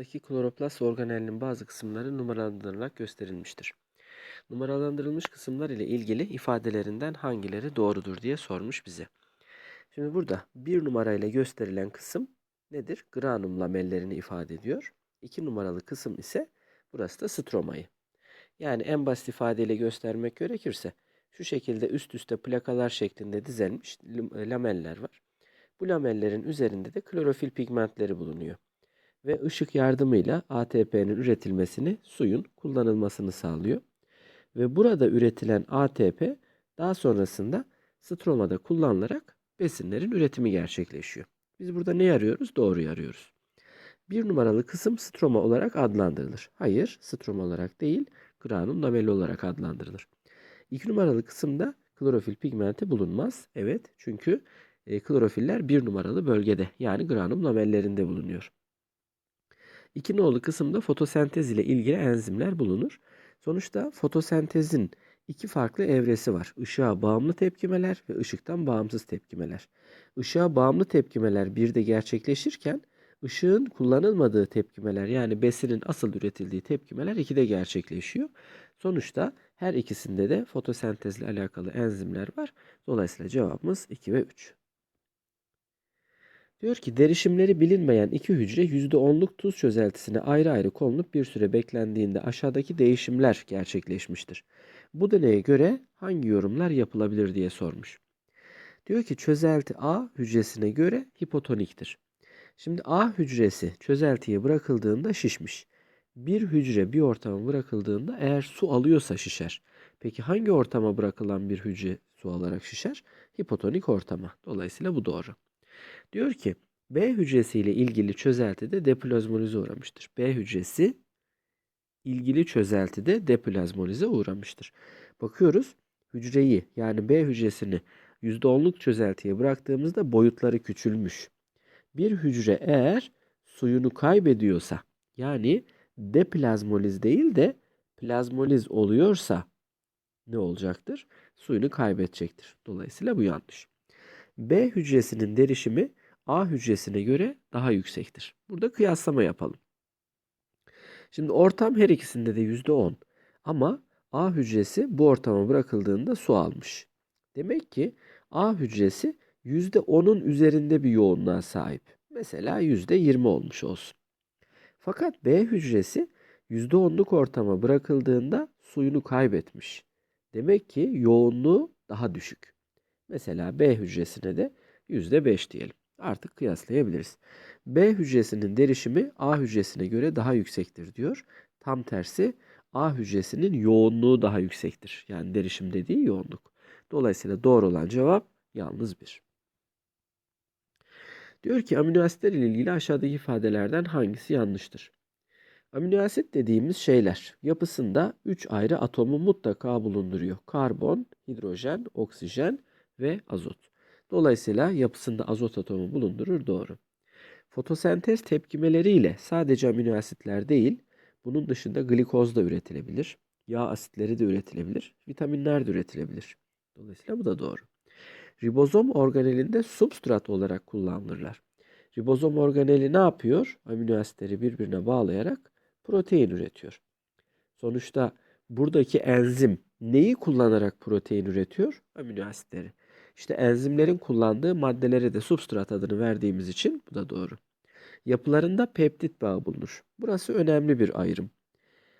Alttaki kloroplast organelinin bazı kısımları numaralandırılarak gösterilmiştir. Numaralandırılmış kısımlar ile ilgili ifadelerinden hangileri doğrudur diye sormuş bize. Şimdi burada bir numarayla gösterilen kısım nedir? Granum lamellerini ifade ediyor. İki numaralı kısım ise burası da stromayı. Yani en basit ifadeyle göstermek gerekirse şu şekilde üst üste plakalar şeklinde dizilmiş lameller var. Bu lamellerin üzerinde de klorofil pigmentleri bulunuyor ve ışık yardımıyla ATP'nin üretilmesini, suyun kullanılmasını sağlıyor. Ve burada üretilen ATP daha sonrasında stromada kullanılarak besinlerin üretimi gerçekleşiyor. Biz burada ne arıyoruz? Doğruyu arıyoruz. Bir numaralı kısım stroma olarak adlandırılır. Hayır, stroma olarak değil, granum lameli olarak adlandırılır. İki numaralı kısımda klorofil pigmenti bulunmaz. Evet, çünkü e, klorofiller bir numaralı bölgede yani granum lamellerinde bulunuyor. İki nolu kısımda fotosentez ile ilgili enzimler bulunur. Sonuçta fotosentezin iki farklı evresi var. Işığa bağımlı tepkimeler ve ışıktan bağımsız tepkimeler. Işığa bağımlı tepkimeler bir de gerçekleşirken ışığın kullanılmadığı tepkimeler yani besinin asıl üretildiği tepkimeler ikide gerçekleşiyor. Sonuçta her ikisinde de fotosentezle alakalı enzimler var. Dolayısıyla cevabımız 2 ve 3. Diyor ki derişimleri bilinmeyen iki hücre %10'luk tuz çözeltisine ayrı ayrı konulup bir süre beklendiğinde aşağıdaki değişimler gerçekleşmiştir. Bu deneye göre hangi yorumlar yapılabilir diye sormuş. Diyor ki çözelti A hücresine göre hipotoniktir. Şimdi A hücresi çözeltiye bırakıldığında şişmiş. Bir hücre bir ortama bırakıldığında eğer su alıyorsa şişer. Peki hangi ortama bırakılan bir hücre su alarak şişer? Hipotonik ortama. Dolayısıyla bu doğru. Diyor ki B hücresi ile ilgili çözeltide deplazmolize uğramıştır. B hücresi ilgili çözeltide deplazmolize uğramıştır. Bakıyoruz hücreyi yani B hücresini %10'luk çözeltiye bıraktığımızda boyutları küçülmüş. Bir hücre eğer suyunu kaybediyorsa yani deplazmoliz değil de plazmoliz oluyorsa ne olacaktır? Suyunu kaybedecektir. Dolayısıyla bu yanlış. B hücresinin derişimi A hücresine göre daha yüksektir. Burada kıyaslama yapalım. Şimdi ortam her ikisinde de %10 ama A hücresi bu ortama bırakıldığında su almış. Demek ki A hücresi %10'un üzerinde bir yoğunluğa sahip. Mesela %20 olmuş olsun. Fakat B hücresi %10'luk ortama bırakıldığında suyunu kaybetmiş. Demek ki yoğunluğu daha düşük. Mesela B hücresine de %5 diyelim. Artık kıyaslayabiliriz. B hücresinin derişimi A hücresine göre daha yüksektir diyor. Tam tersi A hücresinin yoğunluğu daha yüksektir. Yani derişim dediği yoğunluk. Dolayısıyla doğru olan cevap yalnız bir. Diyor ki amino asitler ile ilgili aşağıdaki ifadelerden hangisi yanlıştır? Amino asit dediğimiz şeyler yapısında 3 ayrı atomu mutlaka bulunduruyor. Karbon, hidrojen, oksijen ve azot. Dolayısıyla yapısında azot atomu bulundurur doğru. Fotosentez tepkimeleriyle sadece amino asitler değil, bunun dışında glikoz da üretilebilir. Yağ asitleri de üretilebilir. Vitaminler de üretilebilir. Dolayısıyla bu da doğru. Ribozom organelinde substrat olarak kullanılırlar. Ribozom organeli ne yapıyor? Amino asitleri birbirine bağlayarak protein üretiyor. Sonuçta buradaki enzim neyi kullanarak protein üretiyor? Amino asitleri. İşte enzimlerin kullandığı maddelere de substrat adını verdiğimiz için bu da doğru. Yapılarında peptit bağı bulunur. Burası önemli bir ayrım.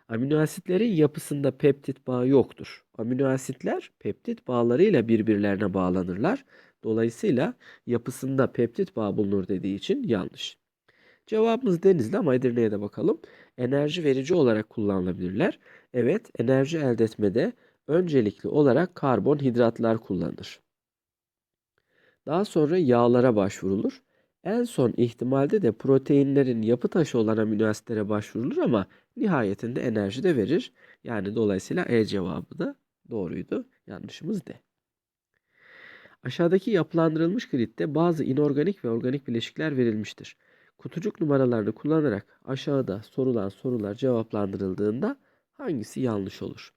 Amino asitlerin yapısında peptit bağı yoktur. Amino asitler peptit bağlarıyla birbirlerine bağlanırlar. Dolayısıyla yapısında peptit bağı bulunur dediği için yanlış. Cevabımız Denizli ama Edirne'ye de bakalım. Enerji verici olarak kullanılabilirler. Evet, enerji elde etmede öncelikli olarak karbonhidratlar kullanılır. Daha sonra yağlara başvurulur. En son ihtimalde de proteinlerin yapı taşı olan amino asitlere başvurulur ama nihayetinde enerji de verir. Yani dolayısıyla E cevabı da doğruydu. Yanlışımız D. Aşağıdaki yapılandırılmış gridde bazı inorganik ve organik bileşikler verilmiştir. Kutucuk numaralarını kullanarak aşağıda sorulan sorular cevaplandırıldığında hangisi yanlış olur?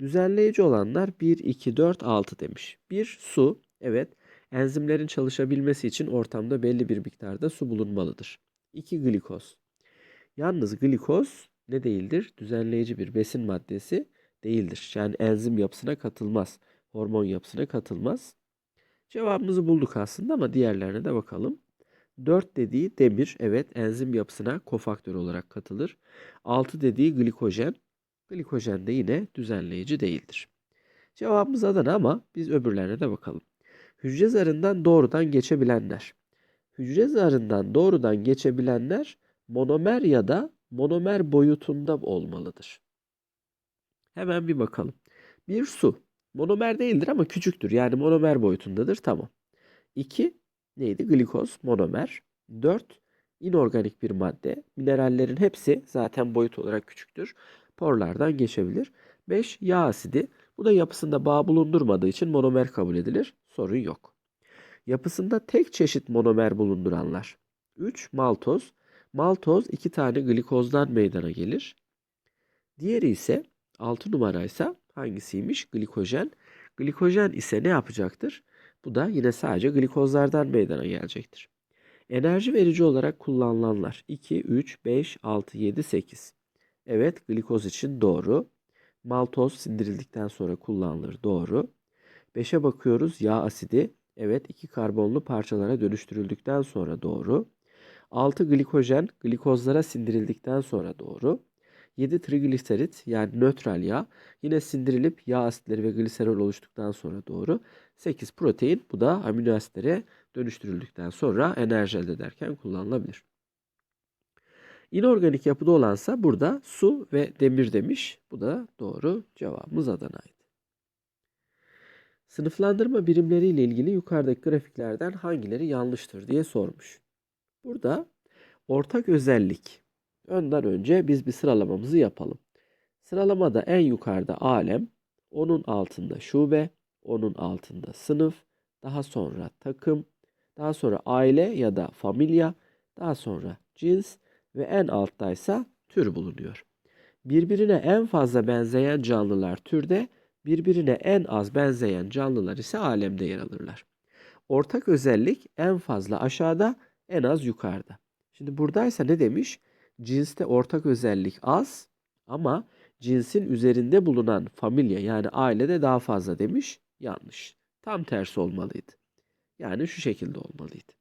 Düzenleyici olanlar 1, 2, 4, 6 demiş. 1 su. Evet. Enzimlerin çalışabilmesi için ortamda belli bir miktarda su bulunmalıdır. 2 glikoz. Yalnız glikoz ne değildir? Düzenleyici bir besin maddesi değildir. Yani enzim yapısına katılmaz. Hormon yapısına katılmaz. Cevabımızı bulduk aslında ama diğerlerine de bakalım. 4 dediği demir, evet enzim yapısına kofaktör olarak katılır. 6 dediği glikojen, glikojen de yine düzenleyici değildir. Cevabımız Adana ama biz öbürlerine de bakalım. Hücre zarından doğrudan geçebilenler. Hücre zarından doğrudan geçebilenler monomer ya da monomer boyutunda olmalıdır. Hemen bir bakalım. Bir su. Monomer değildir ama küçüktür. Yani monomer boyutundadır. Tamam. 2 neydi? Glikoz, monomer. 4 inorganik bir madde. Minerallerin hepsi zaten boyut olarak küçüktür. Porlardan geçebilir. 5 yağ asidi. Bu da yapısında bağ bulundurmadığı için monomer kabul edilir. Sorun yok. Yapısında tek çeşit monomer bulunduranlar. 3 maltoz. Maltoz iki tane glikozdan meydana gelir. Diğeri ise 6 numaraysa hangisiymiş? Glikojen. Glikojen ise ne yapacaktır? Bu da yine sadece glikozlardan meydana gelecektir. Enerji verici olarak kullanılanlar 2, 3, 5, 6, 7, 8. Evet glikoz için doğru. Maltoz sindirildikten sonra kullanılır doğru. 5'e bakıyoruz yağ asidi. Evet iki karbonlu parçalara dönüştürüldükten sonra doğru. 6 glikojen glikozlara sindirildikten sonra doğru. 7 trigliserit yani nötral yağ yine sindirilip yağ asitleri ve gliserol oluştuktan sonra doğru. 8 protein bu da amino asitlere dönüştürüldükten sonra enerji elde ederken kullanılabilir. İnorganik yapıda olansa burada su ve demir demiş. Bu da doğru cevabımız Adana'ydı. Sınıflandırma birimleriyle ilgili yukarıdaki grafiklerden hangileri yanlıştır diye sormuş. Burada ortak özellik. Önden önce biz bir sıralamamızı yapalım. Sıralamada en yukarıda alem, onun altında şube, onun altında sınıf, daha sonra takım, daha sonra aile ya da familya, daha sonra cins ve en alttaysa tür bulunuyor. Birbirine en fazla benzeyen canlılar türde, birbirine en az benzeyen canlılar ise alemde yer alırlar. Ortak özellik en fazla aşağıda, en az yukarıda. Şimdi buradaysa ne demiş? Cinste ortak özellik az ama cinsin üzerinde bulunan familya yani ailede daha fazla demiş. Yanlış. Tam tersi olmalıydı. Yani şu şekilde olmalıydı.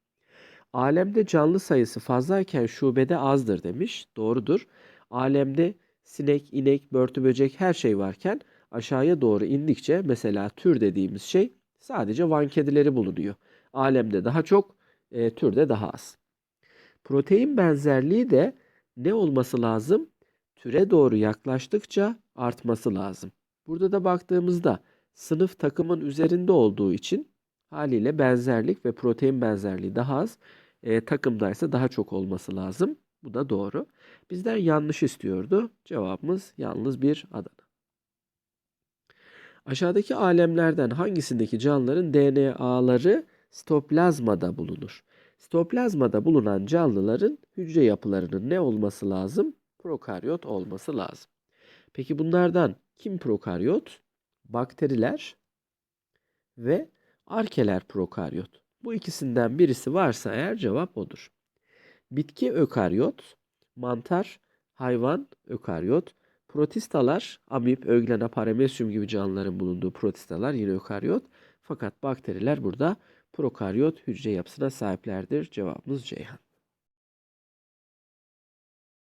Alemde canlı sayısı fazlayken şubede azdır demiş. Doğrudur. Alemde sinek, inek, börtü, böcek her şey varken aşağıya doğru indikçe mesela tür dediğimiz şey sadece van kedileri bulunuyor. Alemde daha çok, e, türde daha az. Protein benzerliği de ne olması lazım? Türe doğru yaklaştıkça artması lazım. Burada da baktığımızda sınıf takımın üzerinde olduğu için haliyle benzerlik ve protein benzerliği daha az. E, takımdaysa daha çok olması lazım. Bu da doğru. Bizden yanlış istiyordu. Cevabımız yalnız bir Adana. Aşağıdaki alemlerden hangisindeki canlıların DNA'ları sitoplazmada bulunur? Sitoplazmada bulunan canlıların hücre yapılarının ne olması lazım? Prokaryot olması lazım. Peki bunlardan kim prokaryot? Bakteriler ve arkeler prokaryot. Bu ikisinden birisi varsa eğer cevap odur. Bitki ökaryot, mantar, hayvan ökaryot, protistalar, amip, öglena, paramesyum gibi canlıların bulunduğu protistalar yine ökaryot. Fakat bakteriler burada prokaryot hücre yapısına sahiplerdir. Cevabımız Ceyhan.